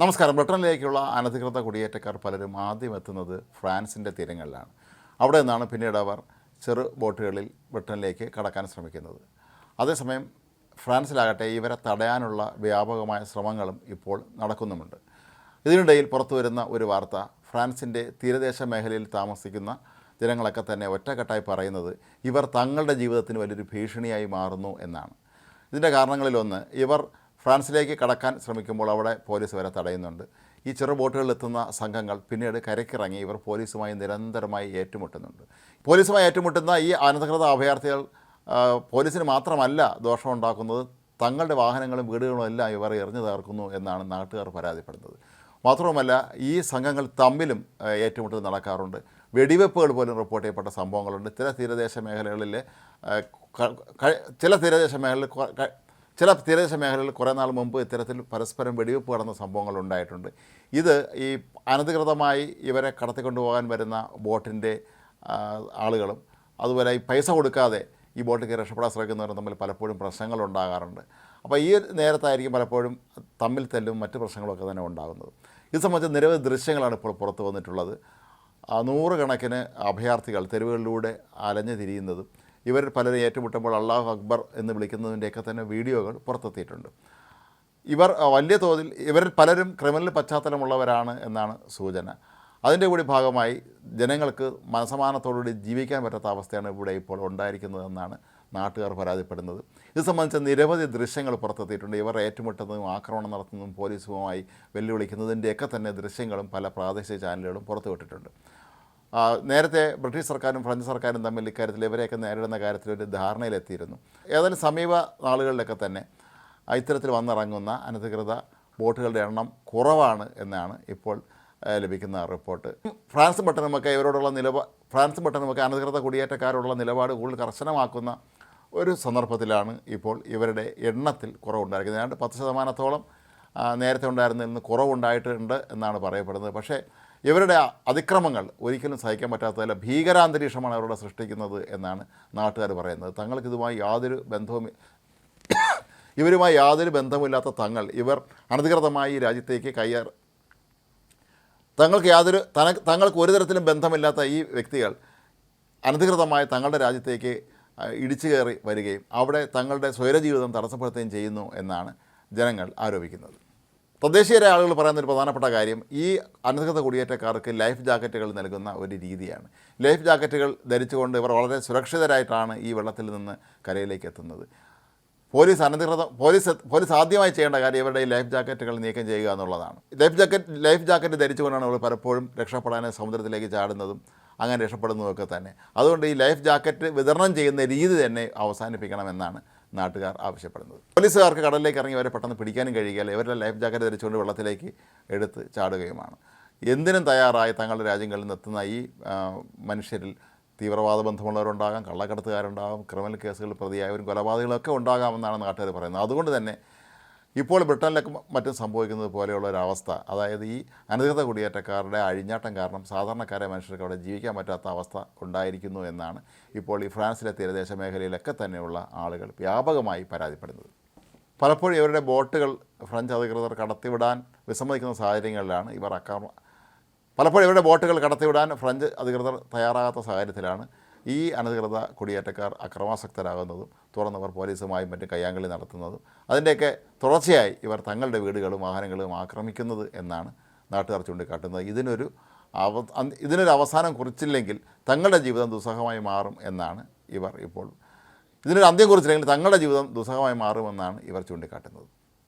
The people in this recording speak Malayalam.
നമസ്കാരം. ബ്രിട്ടനിലേക്കുള്ള അനധികൃത കുടിയേറ്റക്കാർ പലരും ആദ്യം എത്തുന്നത് ഫ്രാൻസിന്റെ തീരങ്ങളിലാണ്. അവിടെ നിന്നാണ് പിന്നീട് അവർ ചെറു ബോട്ടുകളിൽ ബ്രിട്ടനിലേക്ക് കടക്കാൻ ശ്രമിക്കുന്നത്. അതേസമയം ഫ്രാൻസിലാകട്ടെ ഇവരെ തടയാനുള്ള വ്യാപകമായ ശ്രമങ്ങളും ഇപ്പോൾ നടക്കുന്നുമുണ്ട്. ഇതിനിടയിൽ പുറത്തു വരുന്ന ഒരു വാർത്ത ഫ്രാൻസിന്റെ തീരദേശ മേഖലയിൽ താമസിക്കുന്ന ജനങ്ങളൊക്കെ തന്നെ ഒറ്റക്കെട്ടായി പറയുന്നത് ഇവർ തങ്ങളുടെ ജീവിതത്തിന് വലിയൊരു ഭീഷണിയായി മാറുന്നു എന്നാണ്. ഇതിന്റെ കാരണങ്ങളിലൊന്ന് ഇവർ ഫ്രാൻസിലേക്ക് കടക്കാൻ ശ്രമിക്കുമ്പോൾ അവിടെ പോലീസ് വരെ തടയുന്നുണ്ട്. ഈ ചെറു ബോട്ടുകളിലെത്തുന്ന സംഘങ്ങൾ പിന്നീട് കരക്കിറങ്ങി ഇവർ പോലീസുമായി നിരന്തരമായി ഏറ്റുമുട്ടുന്നുണ്ട്. പോലീസുമായി ഏറ്റുമുട്ടുന്ന ഈ അനധികൃത അഭയാർത്ഥികൾ പോലീസിന് മാത്രമല്ല ദോഷമുണ്ടാക്കുന്നത് തങ്ങളുടെ വാഹനങ്ങളും വീടുകളും എല്ലാം ഇവർ എറിഞ്ഞു തകർക്കുന്നു എന്നാണ് നാട്ടുകാർ പരാതിപ്പെടുന്നത്. മാത്രവുമല്ല ഈ സംഘങ്ങൾ തമ്മിലും ഏറ്റുമുട്ടൽ നടക്കാറുണ്ട്. വെടിവെപ്പുകൾ പോലും റിപ്പോർട്ട് ചെയ്യപ്പെട്ട സംഭവങ്ങളുണ്ട്. ചില തീരദേശ മേഖലകളിൽ ചില തീരദേശ മേഖലകളിൽ ചില തീരദേശ മേഖലകളിൽ കുറേ നാൾ മുമ്പ് ഇത്തരത്തിൽ പരസ്പരം വെടിവെപ്പ് കടന്ന സംഭവങ്ങൾ ഉണ്ടായിട്ടുണ്ട്. ഇത് ഈ അനധികൃതമായി ഇവരെ കടത്തിക്കൊണ്ടുപോകാൻ വരുന്ന ബോട്ടിന്റെ ആളുകളും അതുപോലെ ഈ പൈസ കൊടുക്കാതെ ഈ ബോട്ടിൽ രക്ഷപ്പെടാൻ ശ്രമിക്കുന്നവരും തമ്മിൽ പലപ്പോഴും പ്രശ്നങ്ങൾ ഉണ്ടാകാറുണ്ട്. അപ്പോൾ ഈ നേരത്തായിരിക്കും പലപ്പോഴും തമ്മിൽ തല്ലും മറ്റ് പ്രശ്നങ്ങളൊക്കെ തന്നെ ഉണ്ടാകുന്നത്. ഇത് സംബന്ധിച്ച് നിരവധി ദൃശ്യങ്ങളാണ് ഇപ്പോൾ പുറത്തു വന്നിട്ടുള്ളത്. നൂറുകണക്കിന് അഭയാർത്ഥികൾ തെരുവുകളിലൂടെ അലഞ്ഞു തിരിയുന്നതും ഇവർ പലരും ഏറ്റുമുട്ടുമ്പോൾ അള്ളാഹു അക്ബർ എന്ന് വിളിക്കുന്നതിന്റെയൊക്കെ തന്നെ വീഡിയോകൾ പുറത്തെത്തിയിട്ടുണ്ട്. ഇവർ വലിയ തോതിൽ ഇവരിൽ പലരും ക്രിമിനൽ പശ്ചാത്തലമുള്ളവരാണ് എന്നാണ് സൂചന. അതിന്റെ കൂടി ഭാഗമായി ജനങ്ങൾക്ക് മനസമാനത്തോടുകൂടി ജീവിക്കാൻ പറ്റാത്ത അവസ്ഥയാണ് ഇവിടെ ഇപ്പോൾ ഉണ്ടായിരിക്കുന്നതെന്നാണ് നാട്ടുകാർ പരാതിപ്പെടുന്നത്. ഇത് സംബന്ധിച്ച നിരവധി ദൃശ്യങ്ങൾ പുറത്തെത്തിയിട്ടുണ്ട്. ഇവർ ഏറ്റുമുട്ടുന്നതും ആക്രമണം നടത്തുന്നതും പോലീസുമായി വെല്ലുവിളിക്കുന്നതിന്റെയൊക്കെ തന്നെ ദൃശ്യങ്ങളും പല പ്രാദേശിക ചാനലുകളും പുറത്തുവിട്ടിട്ടുണ്ട്. നേരത്തെ ബ്രിട്ടീഷ് സർക്കാരും ഫ്രഞ്ച് സർക്കാരും തമ്മിൽ ഇക്കാര്യത്തിൽ ഇവരെയൊക്കെ നേരിടുന്ന കാര്യത്തിൽ ഒരു ധാരണയിലെത്തിയിരുന്നു. ഏതായാലും സമീപ നാളുകളിലൊക്കെ തന്നെ ഇത്തരത്തിൽ വന്നിറങ്ങുന്ന അനധികൃത ബോട്ടുകളുടെ എണ്ണം കുറവാണ് എന്നാണ് ഇപ്പോൾ ലഭിക്കുന്ന റിപ്പോർട്ട്. ഫ്രാൻസ് ബ്രിട്ടനുമൊക്കെ ഇവരോടുള്ള നിലപാ ഫ്രാൻസ് ബ്രിട്ടനുമൊക്കെ അനധികൃത കുടിയേറ്റക്കാരോടുള്ള നിലപാട് കൂടുതൽ കർശനമാക്കുന്ന ഒരു സന്ദർഭത്തിലാണ് ഇപ്പോൾ ഇവരുടെ എണ്ണത്തിൽ കുറവുണ്ടായിരിക്കുന്നത്. ഏതാണ്ട് പത്ത് ശതമാനത്തോളം നേരത്തെ ഉണ്ടായിരുന്നതിൽ നിന്ന് കുറവുണ്ടായിട്ടുണ്ട് എന്നാണ് പറയപ്പെടുന്നത്. പക്ഷേ ഇവരുടെ അതിക്രമങ്ങൾ ഒരിക്കലും സഹിക്കാൻ പറ്റാത്തതല്ല ഭീകരാന്തരീക്ഷമാണ് അവരുടെ സൃഷ്ടിക്കുന്നത് എന്നാണ് നാട്ടുകാർ പറയുന്നത്. തങ്ങൾക്ക് ഇതുമായി യാതൊരു ബന്ധവും ഇവരുമായി യാതൊരു ബന്ധവുമില്ലാത്ത തങ്ങൾ ഇവർ അനധികൃതമായി ഈ രാജ്യത്തേക്ക് കയ്യേർ തങ്ങൾക്ക് യാതൊരു തന തങ്ങൾക്ക് ഒരു തരത്തിലും ബന്ധമില്ലാത്ത ഈ വ്യക്തികൾ അനധികൃതമായി തങ്ങളുടെ രാജ്യത്തേക്ക് ഇടിച്ചു കയറി വരികയും അവിടെ തങ്ങളുടെ സ്വൈരജീവിതം തടസ്സപ്പെടുത്തുകയും ചെയ്യുന്നു എന്നാണ് ജനങ്ങൾ ആരോപിക്കുന്നത്. തദ്ദേശീയരായ ആളുകൾ പറയുന്ന ഒരു പ്രധാനപ്പെട്ട കാര്യം ഈ അനധികൃത കുടിയേറ്റക്കാർക്ക് ലൈഫ് ജാക്കറ്റുകൾ നൽകുന്ന ഒരു രീതിയാണ്. ലൈഫ് ജാക്കറ്റുകൾ ധരിച്ചുകൊണ്ട് ഇവർ വളരെ സുരക്ഷിതരായിട്ടാണ് ഈ വെള്ളത്തിൽ നിന്ന് കരയിലേക്ക് എത്തുന്നത്. പോലീസ് അനധികൃത പോലീസ് പോലീസ് ആദ്യമായി ചെയ്യേണ്ട കാര്യം ഇവരുടെ ഈ ലൈഫ് ജാക്കറ്റുകൾ നീക്കം ചെയ്യുക എന്നുള്ളതാണ്. ലൈഫ് ജാക്കറ്റ് ലൈഫ് ജാക്കറ്റ് ധരിച്ചുകൊണ്ടാണ് അവർ പലപ്പോഴും രക്ഷപ്പെടാൻ സമുദ്രത്തിലേക്ക് ചാടുന്നതും അങ്ങനെ രക്ഷപ്പെടുന്നതൊക്കെ തന്നെ. അതുകൊണ്ട് ഈ ലൈഫ് ജാക്കറ്റ് വിതരണം ചെയ്യുന്ന രീതി തന്നെ അവസാനിപ്പിക്കണമെന്നാണ് നാട്ടുകാർ ആവശ്യപ്പെടുന്നത്. പോലീസുകാർക്ക് കടലിലേക്ക് ഇറങ്ങി അവരെ പെട്ടെന്ന് പിടിക്കാനും കഴിയുകയില്ല. ഇവരുടെ ലൈഫ് ജാക്കറ്റ് ധരിച്ചുകൊണ്ട് വെള്ളത്തിലേക്ക് എടുത്ത് ചാടുകയുമാണ്. എന്തിനും തയ്യാറായി തങ്ങളുടെ രാജ്യങ്ങളിൽ നിന്ന് എത്തുന്ന ഈ മനുഷ്യരിൽ തീവ്രവാദ ബന്ധമുള്ളവരുണ്ടാകാം കള്ളക്കടത്തുകാരുണ്ടാകാം ക്രിമിനൽ കേസുകളിൽ പ്രതിയായവരും കൊലപാതകളൊക്കെ ഉണ്ടാകാമെന്നാണ് നാട്ടുകാർ പറയുന്നത്. അതുകൊണ്ട് തന്നെ ഇപ്പോൾ ബ്രിട്ടനിലൊക്കെ മറ്റും സംഭവിക്കുന്നത് പോലെയുള്ള ഒരു അവസ്ഥ അതായത് ഈ അനധികൃത കുടിയേറ്റക്കാരുടെ അഴിഞ്ഞാട്ടം കാരണം സാധാരണക്കാരെ മനുഷ്യർക്ക് അവിടെ ജീവിക്കാൻ പറ്റാത്ത അവസ്ഥ ഉണ്ടായിരിക്കുന്നു എന്നാണ് ഇപ്പോൾ ഈ ഫ്രാൻസിലെ തീരദേശ മേഖലയിലൊക്കെ തന്നെയുള്ള ആളുകൾ വ്യാപകമായി പരാതിപ്പെടുന്നത്. പലപ്പോഴും ഇവരുടെ ബോട്ടുകൾ ഫ്രഞ്ച് അധികൃതർ കടത്തിവിടാൻ വിസമ്മതിക്കുന്ന സാഹചര്യങ്ങളിലാണ് ഇവർ അക്രമ പലപ്പോഴും ഇവരുടെ ബോട്ടുകൾ കടത്തിവിടാൻ ഫ്രഞ്ച് അധികൃതർ തയ്യാറാകാത്ത സാഹചര്യത്തിലാണ് ഈ അനധികൃത കുടിയേറ്റക്കാർ അക്രമാസക്തരാകുന്നതും തുറന്നവർ പോലീസുമായും മറ്റും കയ്യാങ്കളി നടത്തുന്നതും. അതിന്റെയൊക്കെ തുടർച്ചയായി ഇവർ തങ്ങളുടെ വീടുകളും വാഹനങ്ങളും ആക്രമിക്കുന്നത് എന്നാണ് നാട്ടുകാർ ചൂണ്ടിക്കാട്ടുന്നത്. ഇതിനൊരു അവ ഇതിനൊരു അവസാനം കുറിച്ചില്ലെങ്കിൽ തങ്ങളുടെ ജീവിതം ദുസ്സഹമായി മാറും എന്നാണ് ഇവർ ഇപ്പോൾ ഇതിനൊരു അന്ത്യം കുറിച്ചില്ലെങ്കിൽ തങ്ങളുടെ ജീവിതം ദുസ്സഹമായി മാറുമെന്നാണ് ഇവർ ചൂണ്ടിക്കാട്ടുന്നത്.